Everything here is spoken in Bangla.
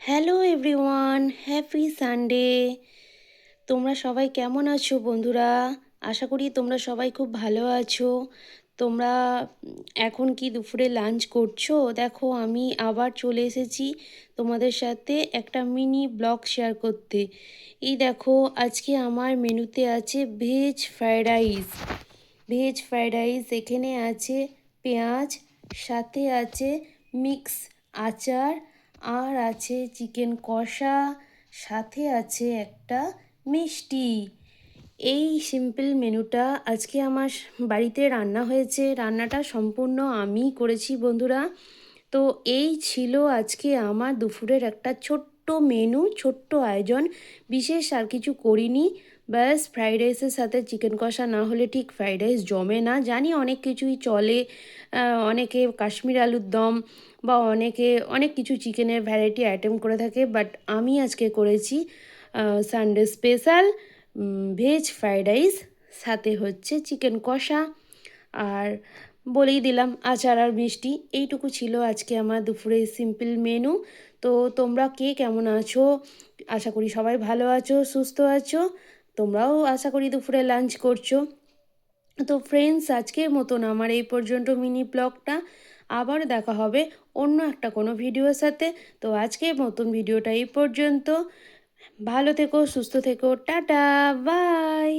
Hello everyone, happy Sunday. তোমরা সবাই কেমন আছো বন্ধুরা? আশা করি তোমরা সবাই খুব ভালো আছো। তোমরা এখন কি দুপুরে লাঞ্চ করছ? দেখো, আমি আবার চলে এসেছি তোমাদের সাথে একটা মিনি ব্লগ শেয়ার করতে। এই দেখো, আজকে আমার মেনুতে আছে veg fried rice. Veg fried rice এখানে আছে পেঁয়াজ, সাথে আছে মিক্স আচার আর আছে চিকেন কষা, সাথে আছে একটা মিষ্টি। এই সিম্পল মেনুটা আজকে আমার বাড়িতে রান্না হয়েছে। রান্নাটা সম্পূর্ণ আমি করেছি, বন্ধুরা। তো এই ছিল আজকে আমার দুপুরের একটা ছোট্ট মেনু ছোট্ট আয়োজন। বিশেষ আর কিছু করিনি। ব্যাস ফ্রাইড রাইসের সাথে চিকেন কষা না হলে ঠিক ফ্রাইড রাইস জমে না। জানি অনেক কিছুই চলে অনেকে কাশ্মীর আলুর দম বা অনেকে, অনেক কিছু চিকেনের ভ্যারাইটি আইটেম করে থাকে বাট আমি আজকে করেছি Sunday special veg fried rice সাথে হচ্ছে চিকেন কষা। আর বলেই দিলাম আচার আর মিষ্টি, এইটুকু ছিল আজকে আমার দুপুরে সিম্পল মেনু তো তোমরা কে কেমন আছো? আশা করি সবাই ভালো আছো, সুস্থ আছো। তোমরাও আশা করি দুপুরে লাঞ্চ করছ। তো ফ্রেন্ডস আজকের মতন আমার এই পর্যন্ত মিনি ব্লগটা আবার দেখা হবে অন্য একটা কোনো ভিডিওর সাথে। তো আজকের মতন ভিডিওটা এই পর্যন্ত। ভালো থেকো, সুস্থ থেকো, টাটা বাই